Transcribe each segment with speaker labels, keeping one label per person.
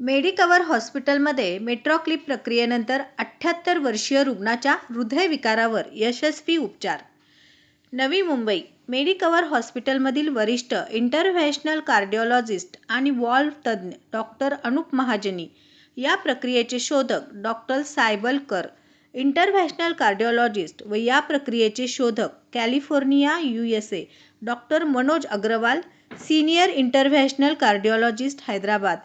Speaker 1: Medicover हॉस्पिटलमध्ये मेट्रोक्लिप प्रक्रियेनंतर अठ्ठ्याहत्तर वर्षीय रुग्णाच्या हृदयविकारावर यशस्वी उपचार. नवी मुंबई मेडिकवर हॉस्पिटलमधील वरिष्ठ इंटरव्हेन्शनल कार्डिओलॉजिस्ट आणि वॉल्व तज्ज्ञ डॉक्टर अनुप महाजनी या प्रक्रियेचे शोधक डॉक्टर सायबलकर इंटरव्हॅशनल कार्डिओलॉजिस्ट व या प्रक्रियेचे शोधक California U S A doctor Manoj Agarwal senior interventional cardiologist Hyderabad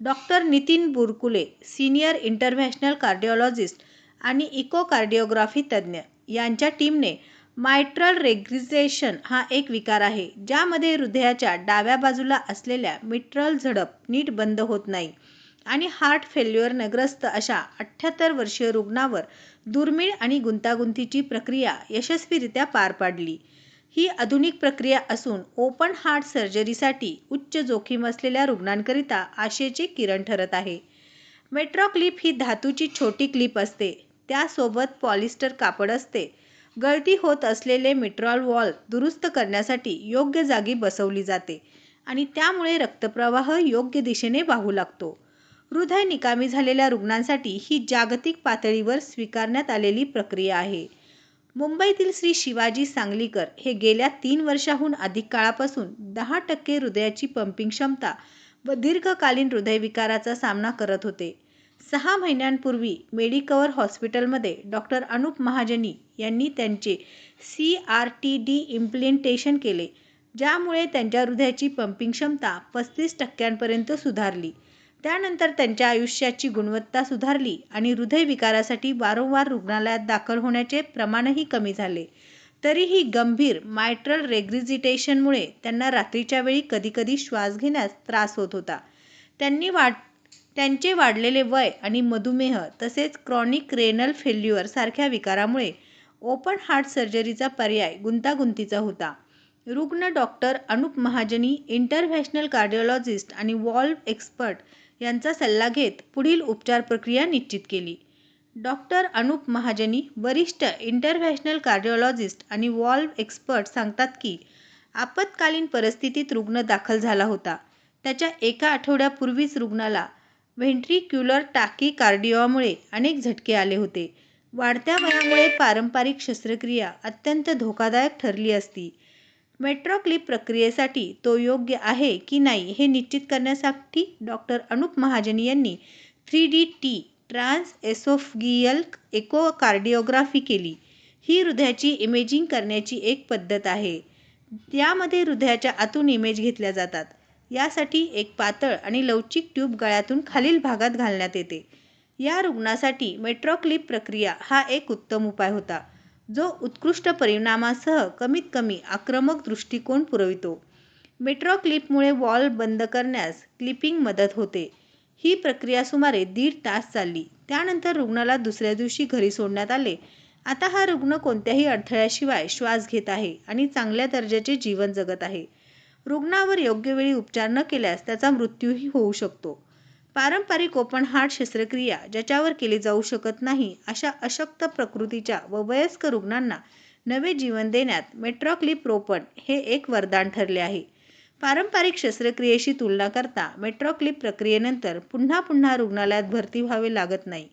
Speaker 1: doctor Nitin Burkule senior international cardiologist आणि इकोकार्डिओग्राफी तज्ज्ञ यांच्या टीमने मायट्रल रेग्रिजेशन हा एक विकार आहे ज्यामध्ये हृदयाच्या डाव्या बाजूला असलेल्या मिट्रल झडप नीट बंद होत नाही आणि हार्ट फेल्युअरने ग्रस्त अशा अठ्ठ्याहत्तर वर्षीय रुग्णावर दुर्मिळ आणि गुंतागुंतीची प्रक्रिया यशस्वीरित्या पार पाडली. ही आधुनिक प्रक्रिया असून ओपन हार्ट सर्जरीसाठी उच्च जोखीम असलेल्या रुग्णांकरिता आशेचे किरण ठरत आहे. मेट्रोक्लिप ही धातूची छोटी क्लिप असते. त्यासोबत पॉलिस्टर कापड असते. गळती होत असलेले मिट्रॉल वॉल दुरुस्त करण्यासाठी योग्य जागी बसवली जाते आणि त्यामुळे रक्तप्रवाह योग्य दिशेने वाहू लागतो. हृदय निकामी झालेल्या रुग्णांसाठी ही जागतिक पातळीवर स्वीकारण्यात आलेली प्रक्रिया आहे. मुंबईतील श्री शिवाजी सांगलीकर हे गेल्या तीन वर्षाहून अधिक काळापासून दहा टक्के हृदयाची पंपिंग क्षमता व दीर्घकालीन हृदयविकाराचा सामना करत होते. सहा महिन्यांपूर्वी मेडिकवर हॉस्पिटलमध्ये डॉक्टर अनुप महाजनी यांनी त्यांचे C R T D implantation केले, ज्यामुळे त्यांच्या हृदयाची पंपिंग क्षमता पस्तीस टक्क्यांपर्यंत सुधारली. त्यानंतर त्यांच्या आयुष्याची गुणवत्ता सुधारली आणि हृदयविकारासाठी वारंवार रुग्णालयात दाखल होण्याचे प्रमाणही कमी झाले. तरीही गंभीर मायट्रल रेग्रिजिटेशनमुळे त्यांना रात्रीच्या वेळी कधीकधी श्वास घेण्यास त्रास होत होता. त्यांचे वाढलेले वय आणि मधुमेह तसेच क्रॉनिक रेनल फेल्युअर सारख्या विकारामुळे ओपन हार्ट सर्जरीचा पर्याय गुंतागुंतीचा होता. रुग्ण doctor Anup Mahajani interventional cardiologist आणि वॉल्व एक्सपर्ट यांचा सल्ला घेत पुढील उपचार प्रक्रिया निश्चित केली. डॉक्टर अनुप महाजनी, वरिष्ठ इंटरव्हॅशनल कार्डिओलॉजिस्ट आणि वॉल्व एक्सपर्ट सांगतात की, आपत्कालीन परिस्थितीत रुग्ण दाखल झाला होता. त्याच्या एका आठवड्यापूर्वीच रुग्णाला व्हेंट्रिक्युलर टाकी कार्डिओमुळे अनेक झटके आले होते. वाढत्या वयामुळे पारंपरिक शस्त्रक्रिया अत्यंत धोकादायक ठरली असती. मेट्रोक्लिप प्रक्रियेसाठी तो योग्य आहे की नाही हे निश्चित करण्यासाठी डॉक्टर अनुप महाजन यांनी three D T transesophageal echocardiography केली. ही हृदयाची इमेजिंग करण्याची एक पद्धत आहे. यामध्ये हृदयाच्या आतून इमेज घेतल्या जातात. यासाठी एक पातळ आणि लवचिक ट्यूब गळ्यातून खालील भागात घालण्यात येते. या रुग्णासाठी मेट्रोक्लिप प्रक्रिया हा एक उत्तम उपाय होता, जो उत्कृष्ट परिणामासह कमीत कमी आक्रमक दृष्टिकोन पुरवितो. मेट्रो क्लिपमुळे वॉल बंद करण्यास क्लिपिंग मदत होते. ही प्रक्रिया सुमारे दीड तास चालली. त्यानंतर रुग्णाला दुसऱ्या दिवशी घरी सोडण्यात आले. आता हा रुग्ण कोणत्याही अडथळ्याशिवाय श्वास घेत आहे आणि चांगल्या दर्जाचे जीवन जगत आहे. रुग्णावर योग्य वेळी उपचार न केल्यास त्याचा मृत्यूही होऊ शकतो. पारंपरिक ओपन हार्ट शस्त्रक्रिया ज्याच्यावर केली जाऊ शकत नाही अशा अशक्त प्रकृतीच्या व वयस्क रुग्णांना नवे जीवन देण्यात मेट्रोक्लिप रोपण हे एक वरदान ठरले आहे. पारंपरिक शस्त्रक्रियेशी तुलना करता मेट्रोक्लिप प्रक्रियेनंतर पुन्हा पुन्हा रुग्णालयात भरती व्हावे लागत नाही.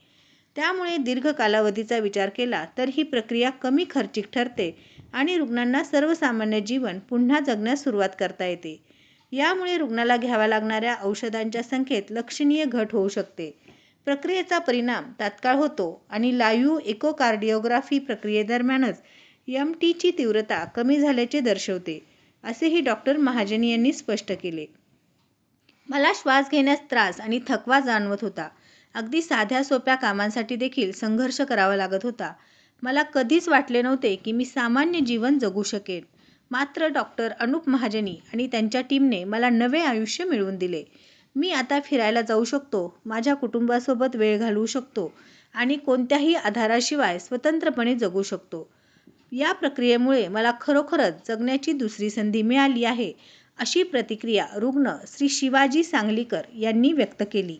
Speaker 1: त्यामुळे दीर्घ कालावधीचा विचार केला तर ही प्रक्रिया कमी खर्चिक ठरते आणि रुग्णांना सर्वसामान्य जीवन पुन्हा जगण्यास सुरुवात करता येते. यामुळे रुग्णाला घ्याव्या लागणाऱ्या औषधांच्या संख्येत लक्षणीय घट होऊ शकते. प्रक्रियेचा परिणाम तात्काळ होतो आणि लायू एकोकार्डिओग्राफी प्रक्रियेदरम्यानच एम. टीची तीव्रता कमी झाल्याचे दर्शवते, असेही डॉक्टर महाजन यांनी स्पष्ट केले. मला श्वास घेण्यास त्रास आणि थकवा जाणवत होता. अगदी साध्या सोप्या कामांसाठी देखील संघर्ष करावा लागत होता. मला कधीच वाटले नव्हते की मी सामान्य जीवन जगू शकेन. मात्र डॉक्टर अनुप महाजनी आणि त्यांच्या टीमने मला नवे आयुष्य मिळवून दिले. मी आता फिरायला जाऊ शकतो, माझ्या कुटुंबासोबत वेळ घालवू शकतो आणि कोणत्याही आधाराशिवाय स्वतंत्रपणे जगू शकतो. या प्रक्रियेमुळे मला खरोखरच जगण्याची दुसरी संधी मिळाली आहे, अशी प्रतिक्रिया रुग्ण श्री शिवाजी सांगलीकर यांनी व्यक्त केली.